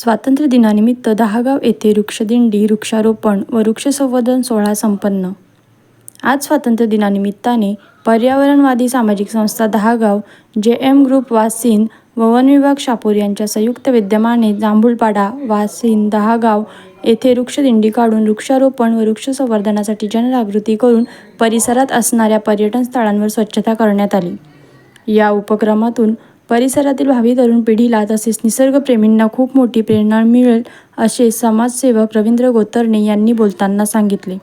स्वातंत्र्य दिनानिमित्त दहागाव येथे वृक्षदिंडी वृक्षारोपण व वृक्षसंवर्धन सोहळा संपन्न. आज स्वातंत्र्य दिनानिमित्ताने पर्यावरणवादी सामाजिक संस्था दहागाव जे एम ग्रुप वासिन व वन विभाग शापूर यांच्या संयुक्त विद्यमाने जांभूळपाडा वासिन दहागाव येथे वृक्षदिंडी काढून वृक्षारोपण व वृक्षसंवर्धनासाठी जनजागृती करून परिसरात असणाऱ्या पर्यटन स्थळांवर स्वच्छता करण्यात आली. या उपक्रमातून परिसरातील भावी तरुण पिढीला तसेच निसर्गप्रेमींना खूप मोठी प्रेरणा मिळेल असे समाजसेवक रवींद्र गोतर्णे यांनी बोलताना सांगितले.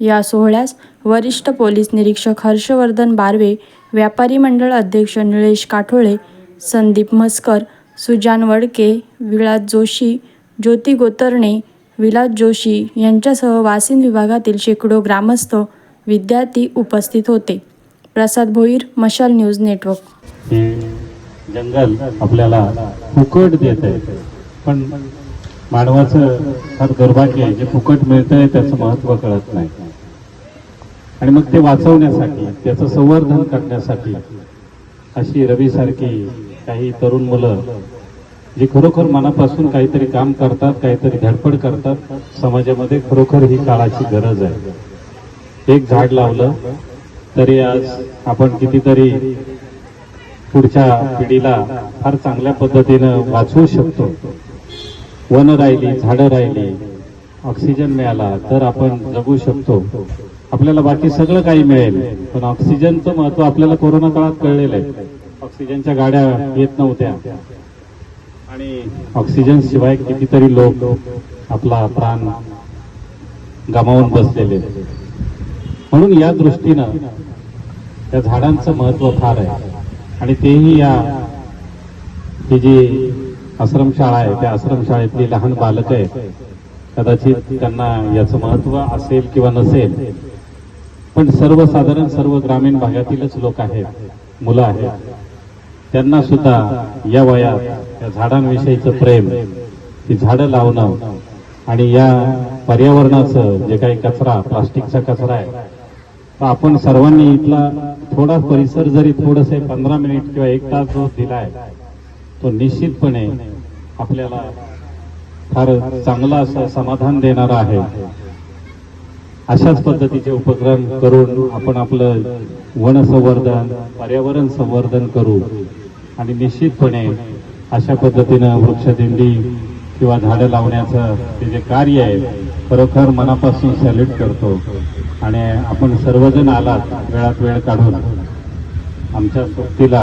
या सोहळ्यास वरिष्ठ पोलीस निरीक्षक हर्षवर्धन बारवे व्यापारी मंडळ अध्यक्ष निळेश काठोळे संदीप मस्कर सुजान वडके विलास जोशी ज्योती गोतरणे विलास जोशी यांच्यासह वासिन विभागातील शेकडो ग्रामस्थ विद्यार्थी उपस्थित होते. प्रसाद भोईर मशाल न्यूज नेटवर्क. जंगल आपल्याला फुकट देत आहे. पण मानवाचं फार दुर्भाग्य आहे. जे फुकट मिळतंय त्याचं महत्त्व कळत नाही. आणि मग ते वाचवण्यासाठी त्याचं संवर्धन करण्यासाठी अशी रवीसारखी काही तरुण मुलं जी खरोखर मनापासून काहीतरी काम करतात काहीतरी धडपड करतात समाजामध्ये खरोखर ही काळाची गरज आहे. एक झाड लावलं तरी आज आपण कितीतरी पुढच्या पिढीला फार चांगल्या पद्धतीनं वाचवू शकतो. वन राहिली झाडं राहिली ऑक्सिजन मिळाला तर आपण जगू शकतो. आपल्याला बाकी सगळं काही मिळेल पण ऑक्सिजनचं महत्त्व आपल्याला कोरोना काळात कळलेलं आहे. ऑक्सिजनच्या गाड्या येत नव्हत्या. आणि ऑक्सिजन शिवाय कितीतरी लोक आपला प्राण गमावून बसलेले म्हणून या दृष्टीनं त्या झाडांचं महत्त्व फार आहे. आणि तेही या ही जी आश्रमशाळा आहे त्या आश्रमशाळेतली लहान बालक आहेत कदाचित त्यांना याचं महत्त्व असेल किंवा नसेल पण सर्वसाधारण सर्व ग्रामीण भागातीलच लोक आहेत मुलं आहेत. त्यांना सुद्धा या वयात या झाडांविषयीचं प्रेम ही झाडं लावणं आणि या पर्यावरणाचं जे काही कचरा प्लास्टिकचा कचरा आहे आपण सर्वांनी इथला थोडा परिसर जरी थोडस पंधरा मिनिट किंवा एक तास जो दिलाय तो निश्चितपणे आपल्याला फार चांगला असं समाधान देणारा आहे. अशाच पद्धतीचे उपक्रम करून आपण आपलं वन संवर्धन पर्यावरण संवर्धन करू आणि निश्चितपणे अशा पद्धतीनं वृक्षदिंडी किंवा झाडं लावण्याचं ते जे कार्य आहे खरोखर मनापासून सॅल्यूट करतो. आणि आपण सर्वजण आलात वेळात वेळ काढून. आमच्या सोबतीला